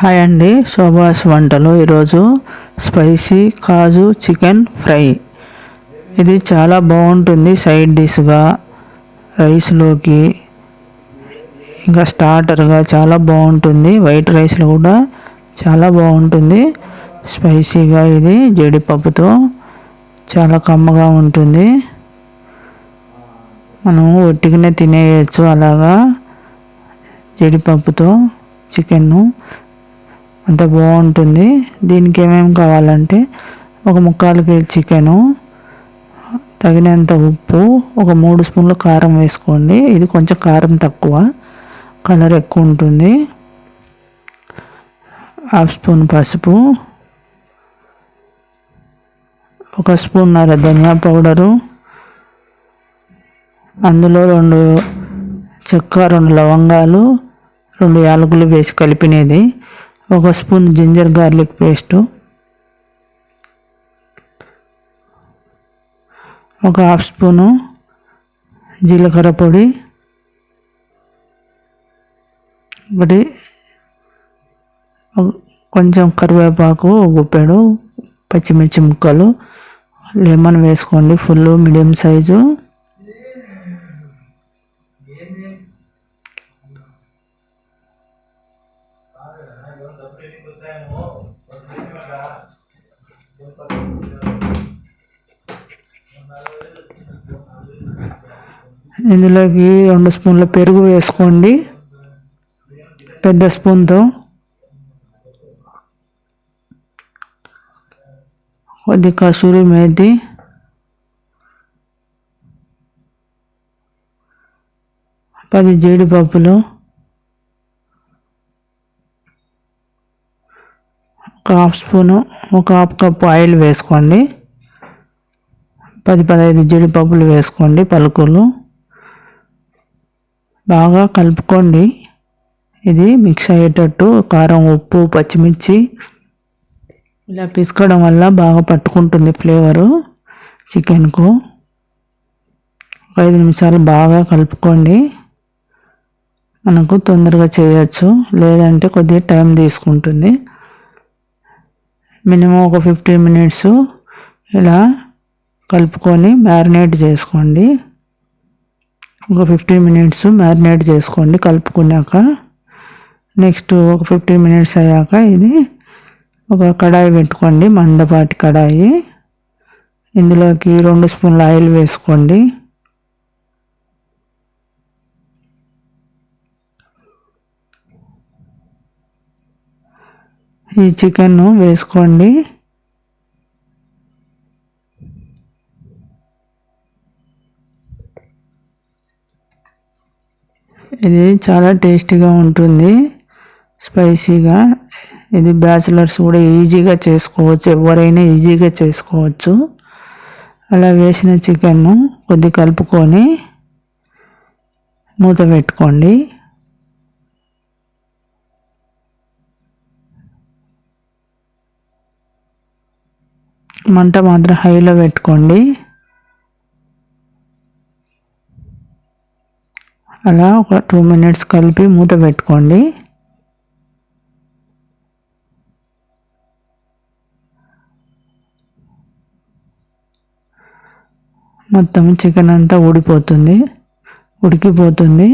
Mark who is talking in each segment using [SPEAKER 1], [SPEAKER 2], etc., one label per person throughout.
[SPEAKER 1] Hi అండి శోభాస్ వంటలు ఈరోజు స్పైసీ కాజు చికెన్ ఫ్రై. ఇది చాలా బాగుంటుంది సైడ్ డిష్గా రైస్లోకి ఇంకా స్టార్టర్గా చాలా బాగుంటుంది. వైట్ రైస్లో కూడా చాలా బాగుంటుంది. స్పైసీగా ఇది జీడిపప్పుతో చాలా కమ్మగా ఉంటుంది. మనము ఒట్టిగానే తినేయచ్చు అలాగా జీడిపప్పుతో చికెన్ను. అంత బాగుంటుంది. దీనికి ఏమేమి కావాలంటే ఒక ముక్కాలు కేజీ చికెను తగినంత ఉప్పు ఒక మూడు స్పూన్ల కారం వేసుకోండి. ఇది కొంచెం కారం తక్కువ కలర్ ఎక్కువ ఉంటుంది. హాఫ్ స్పూన్ పసుపు ఒక స్పూన్నర ధనియా పౌడరు అందులో రెండు చెక్క రెండు లవంగాలు రెండు యాలకులు వేసి కలిపినది. ఒక స్పూన్ జింజర్ గార్లిక్ పేస్టు ఒక హాఫ్ స్పూను జీలకర్ర పొడి ఒకటి కొంచెం కరివేపాకు గుప్పెడు పచ్చిమిర్చి ముక్కలు లెమన్ వేసుకోండి ఫుల్ మీడియం సైజు. ఇందులోకి రెండు స్పూన్ల పెరుగు వేసుకోండి. పెద్ద స్పూన్తో. కొద్ది కసూరి మేతి. పది జీడిపప్పులు. ఒక హాఫ్ స్పూను ఒక హాఫ్ కప్ ఆయిల్ వేసుకోండి. పది పదహైదు జీడిపప్పులు వేసుకోండి పలుకులు. బాగా కలుపుకోండి. ఇది మిక్స్ అయ్యేటట్టు కారం ఉప్పు పచ్చిమిర్చి ఇలా పిసుకోవడం వల్ల బాగా పట్టుకుంటుంది ఫ్లేవరు చికెన్కు. ఒక ఐదు నిమిషాలు బాగా కలుపుకోండి. మనకు తొందరగా చేయొచ్చు. లేదంటే కొద్దిగా టైం తీసుకుంటుంది. మినిమం ఒక ఫిఫ్టీన్ మినిట్స్ ఇలా కలుపుకొని మ్యారినేట్ చేసుకోండి. ఒక ఫిఫ్టీన్ మినిట్స్ మ్యారినేట్ చేసుకోండి కలుపుకున్నాక. నెక్స్ట్ ఒక ఫిఫ్టీన్ మినిట్స్ అయ్యాక ఇది ఒక కడాయి పెట్టుకోండి మందపాటి కడాయి. ఇందులోకి రెండు స్పూన్ల ఆయిల్ వేసుకోండి. ఈ చికెన్ వేసుకోండి. ఇది చాలా టేస్టీగా ఉంటుంది. స్పైసీగా. ఇది బ్యాచిలర్స్ కూడా ఈజీగా చేసుకోవచ్చు. ఎవరైనా ఈజీగా చేసుకోవచ్చు. అలా వేసిన చికెన్ను కొద్ది కలుపుకొని మూత పెట్టుకోండి. మంట మాత్రం హైలో పెట్టుకోండి. అలా ఒక టూ మినిట్స్ కలిపి మూత పెట్టుకోండి. మొత్తం చికెన్ అంతా ఊడిపోతుంది. ఉడికిపోతుంది.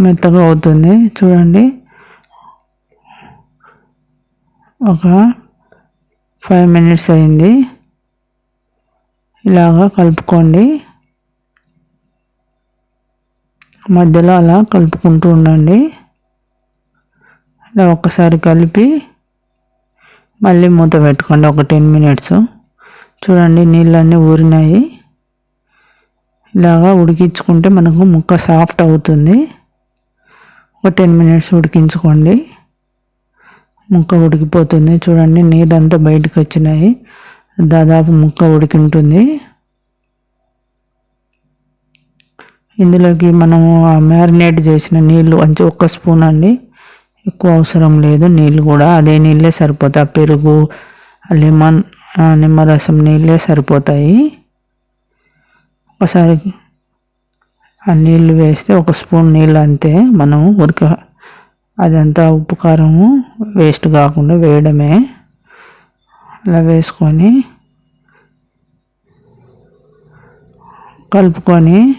[SPEAKER 1] మెత్తగా అవుతుంది. చూడండి. ఒక ఫైవ్ మినిట్స్ అయింది. ఇలాగా కలుపుకోండి. మధ్యలో అలా కలుపుకుంటూ ఉండండి. ఇలా ఒక్కసారి కలిపి మళ్ళీ మూత పెట్టుకోండి. ఒక టెన్ మినిట్స్. చూడండి నీళ్ళన్నీ ఊరినాయి. ఇలాగా ఉడికించుకుంటే మనకు ముక్క సాఫ్ట్ అవుతుంది. ఒక టెన్ మినిట్స్ ఉడికించుకోండి. ముక్క ఉడికిపోతుంది. చూడండి నీళ్ళంతా బయటకు వచ్చినాయి. దాదాపు ముక్క ఉడికింటుంది. ఇందులోకి మనము మ్యారినేట్ చేసిన నీళ్ళు అంటే ఒక్క స్పూన్ అండి. ఎక్కువ అవసరం లేదు నీళ్ళు కూడా అదే నీళ్ళే సరిపోతాయి. పెరుగు లెమన్ నిమ్మరసం నీళ్ళే సరిపోతాయి. ఒకసారి ఆ నీళ్ళు వేస్తే ఒక స్పూన్ నీళ్ళు అంతే. మనం ఉడక అదంతా ఉప్పు కారము వేస్ట్ కాకుండా వేయడమే. అలా వేసుకొని కలుపుకొని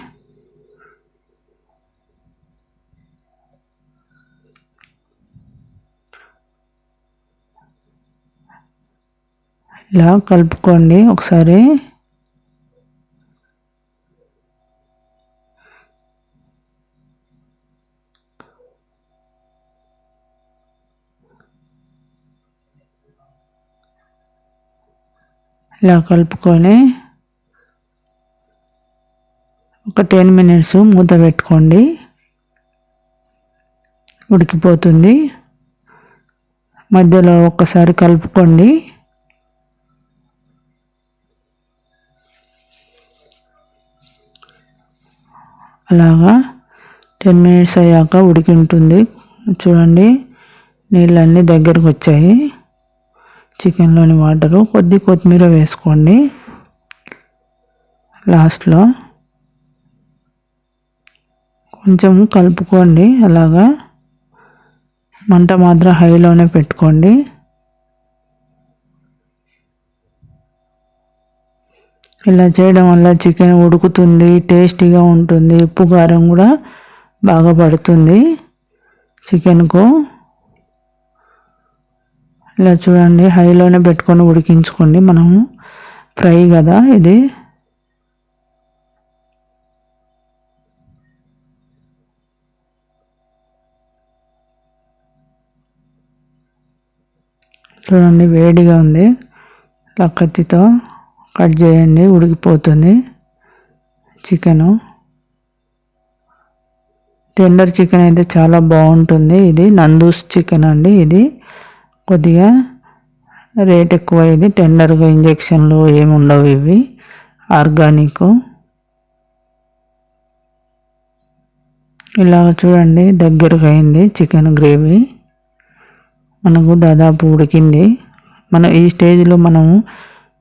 [SPEAKER 1] ఇలా కలుపుకోండి ఒకసారి. ఇలా కలుపుకొని ఒక టెన్ మినిట్స్ మూత పెట్టుకోండి. ఉడికిపోతుంది. మధ్యలో ఒక్కసారి కలుపుకోండి. అలాగా టెన్ మినిట్స్ అయ్యాక ఉడికి ఉంటుంది. చూడండి నీళ్ళన్నీ దగ్గరకు వచ్చాయి. చికెన్లోని వాటరు కొద్ది కొత్తిమీర వేసుకోండి. లాస్ట్లో కొంచెం కలుపుకోండి. అలాగా మంట మాత్రం హైలోనే పెట్టుకోండి. ఇలా చేయడం వల్ల చికెన్ ఉడుకుతుంది టేస్టీగా ఉంటుంది ఉప్పు కారం కూడా బాగా పడుతుంది చికెన్కు ఇలా చూడండి హైలోనే పెట్టుకొని ఉడికించుకోండి మనము ఫ్రై కదా ఇది. చూడండి వేడిగా ఉంది లక్కత్తితో. కత్తితో కట్ చేయండి ఉడికిపోతుంది. చికెను. టెండర్ చికెన్ అయితే చాలా బాగుంటుంది. ఇది నందూస్ చికెన్ అండి ఇది. కొద్దిగా రేట్ ఎక్కువ ఇది. టెండర్గా ఇంజక్షన్లు ఏమి ఉండవు ఇవి. ఆర్గానిక్. ఇలా చూడండి దగ్గరకు అయింది చికెన్ గ్రేవీ. మనకు దాదాపు ఉడికింది. మన ఈ స్టేజ్లో మనము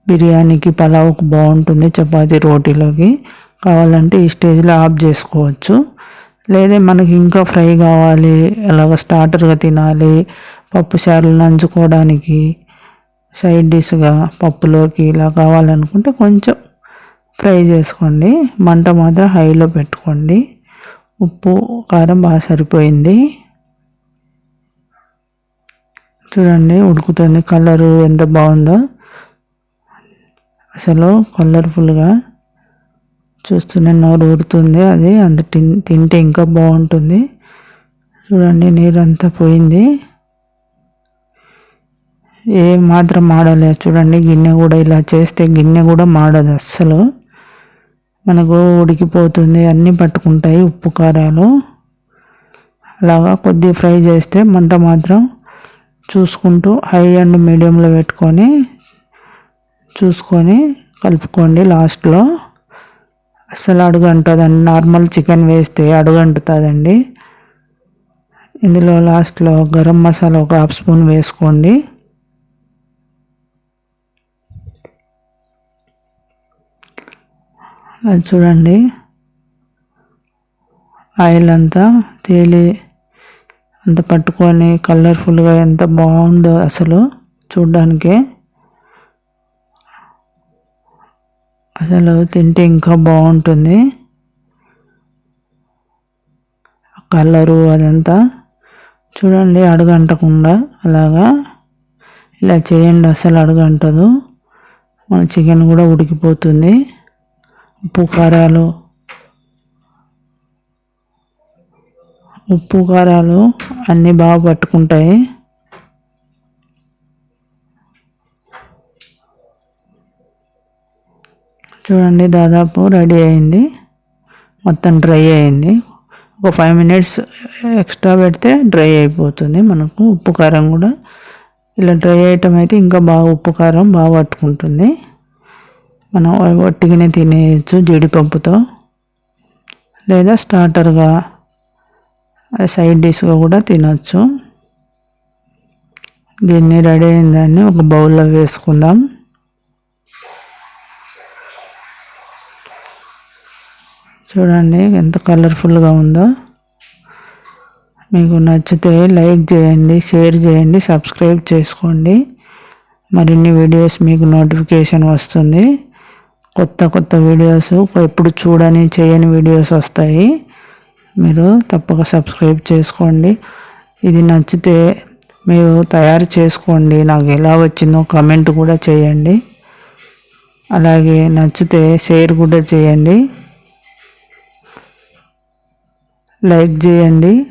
[SPEAKER 1] బిర్యానీకి పలావ్కి బాగుంటుంది చపాతీ రోటీలోకి. కావాలంటే ఈ స్టేజ్లో ఆఫ్ చేసుకోవచ్చు. లేదా మనకి ఇంకా ఫ్రై కావాలి అలాగ స్టార్టర్గా తినాలి పప్పు చారులు నంచుకోవడానికి సైడ్ డిష్గా పప్పులోకి ఇలా కావాలనుకుంటే కొంచెం ఫ్రై చేసుకోండి. మంట మాత్రం హైలో పెట్టుకోండి. ఉప్పు కారం బాగా సరిపోయింది. చూడండి ఉడుకుతుంది కలరు ఎంత బాగుందో. అసలు కలర్ఫుల్గా చూస్తూనే నోరు ఊరుతుంది అది. అంత తింటే ఇంకా బాగుంటుంది. చూడండి నీరు అంతా పోయింది. ఏ మాత్రం మాడలేదు. చూడండి గిన్నె కూడా ఇలా చేస్తే గిన్నె కూడా మాడదు అస్సలు. మనకు ఉడికిపోతుంది. అన్నీ పట్టుకుంటాయి ఉప్పు కారాలు. అలాగా కొద్దిగా ఫ్రై చేస్తే మంట మాత్రం చూసుకుంటూ హై అండ్ మీడియంలో పెట్టుకొని చూసుకొని కలుపుకోండి లాస్ట్లో. అసలు అడుగంటుందండి. నార్మల్ చికెన్ వేస్తే అడుగంటుతుందండి. ఇందులో లాస్ట్లో గరం మసాలా ఒక హాఫ్ స్పూన్ వేసుకోండి. అది చూడండి. ఆయిల్ అంతా తేలి అంత పట్టుకొని కలర్ఫుల్గా ఎంత బాగుందో అసలు చూడ్డానికే. అసలు తింటే ఇంకా బాగుంటుంది. కలరు అదంతా చూడండి అడుగంటకుండా అలాగా ఇలా చేయండి అసలు అడుగంటదు. మన చికెన్ కూడా ఉడికిపోతుంది. ఉప్పు కారాలు. ఉప్పు కారాలు అన్నీ బాగా పట్టుకుంటాయి. చూడండి దాదాపు రెడీ అయింది. మొత్తం డ్రై అయింది. ఒక ఫైవ్ మినిట్స్ ఎక్స్ట్రా పెడితే డ్రై అయిపోతుంది. మనకు ఉప్పు కారం కూడా ఇలా డ్రై అయ్యటం అయితే ఇంకా బాగా ఉప్పు కారం బాగా పట్టుకుంటుంది. మనం ఒట్టిగానే తినేయచ్చు జీడిపప్పుతో. లేదా స్టార్టర్గా సైడ్ డిష్గా కూడా తినచ్చు. దీన్ని రెడీ అయిందాన్ని ఒక బౌల్లో వేసుకుందాం. చూడండి ఎంత కలర్ఫుల్గా ఉందో. మీకు నచ్చితే లైక్ చేయండి షేర్ చేయండి సబ్స్క్రైబ్ చేసుకోండి. మరిన్ని వీడియోస్ మీకు నోటిఫికేషన్ వస్తుంది. కొత్త కొత్త వీడియోస్ ఎప్పుడు చూడని చేయని వీడియోస్ వస్తాయి. మీరు తప్పక సబ్స్క్రైబ్ చేసుకోండి. ఇది నచ్చితే మీరు తయారు చేసుకోండి. నాకు ఎలా వచ్చిందో కమెంట్ కూడా చేయండి. అలాగే నచ్చితే షేర్ కూడా చేయండి. లైక్ చేయండి.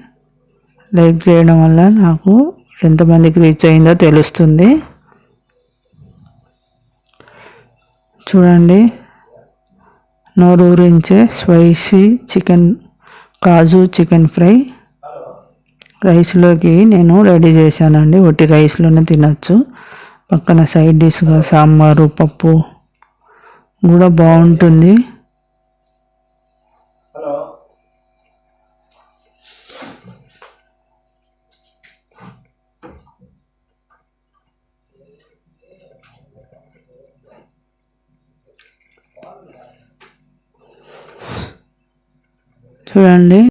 [SPEAKER 1] లైక్ చేయడం వల్ల నాకు ఎంతమందికి రీచ్ అయిందో తెలుస్తుంది. చూడండి. నోరూరించే స్పైసీ చికెన్ కాజు చికెన్ ఫ్రై రైస్లోకి నేను రెడీ చేశానండి. ఒట్టి రైస్లోనే తినచ్చు. పక్కన సైడ్ డిష్గా సాంబారు పప్పు కూడా బాగుంటుంది. చూడండి.